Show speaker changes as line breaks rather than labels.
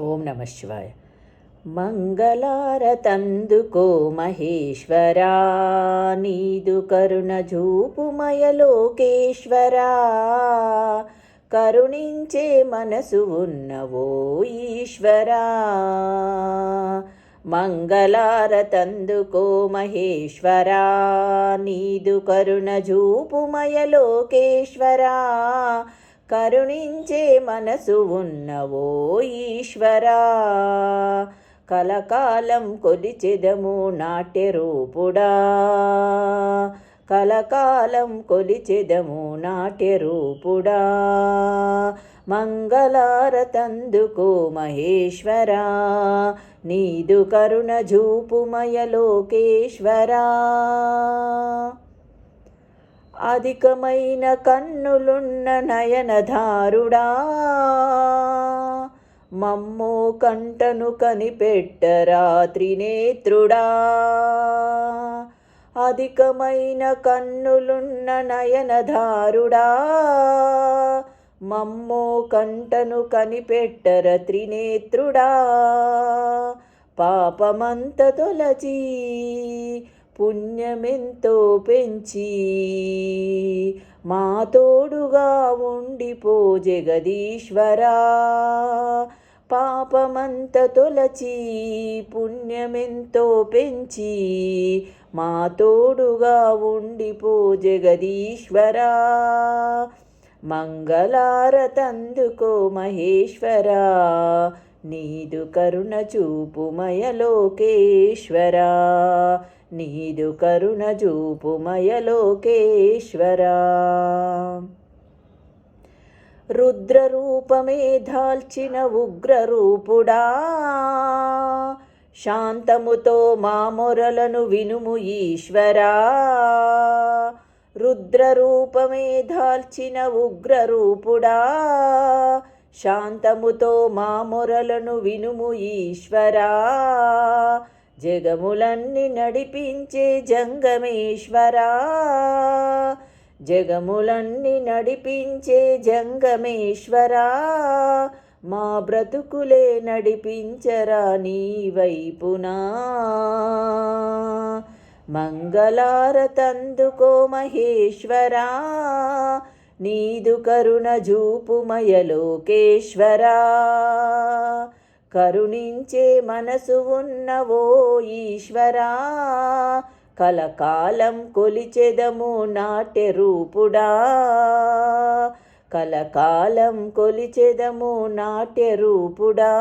ఓం నమ శివాయ. మంగళారతందుకో మహేశ్వరా నీదు కరుణ జూపుమయలోకేశ్వరా కరుణించే మనసు ఉన్నవో ఈశ్వరా. మంగళారతందుకో మహేశ్వరా నీదు కరుణ జూపుమయలోకేశ్వరా కరుణించే మనసు ఉన్నవో ఈశ్వరా. కలకాలం కొలిచెదము నాట్య రూపుడా. కలకాలం కొలిచెదము నాట్య రూపుడా. మంగళారతందుకో మహేశ్వరా. నీదు కరుణ జూపుమయలోకేశ్వరా అధికమైన కన్నులున్న నయనధారుడా మమ్మో కంటను కనిపెట్టరా త్రినేత్రుడా అధికమైన కన్నులున్న నయనధారుడా మమ్మో కంటను కనిపెట్టర త్రినేత్రుడా పాపమంత తొలచి పుణ్యమెంతో పెంచి మా తోడుగా ఉండిపో జగదీశ్వరా. పాపమంత తొలచి పుణ్యమెంతో పెంచి మా తోడుగా ఉండిపో జగదీశ్వరా. మంగళారతందుకో మహేశ్వరా నీదు కరుణ చూపుమయలోకేశ్వరా నీదు కరుణ చూపుమయలోకేశ్వరా రుద్రరూపమే దాల్చిన ఉగ్రరూపుడా. శాంతముతో మా మొరలను వినుము ఈశ్వరా. రుద్రరూపమే దాల్చిన ఉగ్రరూపుడా. శాంతముతో మా మొరలను వినుము ఈశ్వరా. జగములన్నీ నడిపించే జంగమేశ్వరా. జగములన్నీ నడిపించే జంగమేశ్వరా. మా బ్రతుకులే నడిపించరా నీ వైపునా. మంగళారతందుకో మహేశ్వరా. నీదు కరుణ జూపుమయలోకేశ్వరా కరుణించే మనసు ఉన్నవో ఈశ్వరా. కలకాలం కొలిచెదము నాట్య రూపుడా కలకాలం కొలిచెదము నాట్య రూపుడా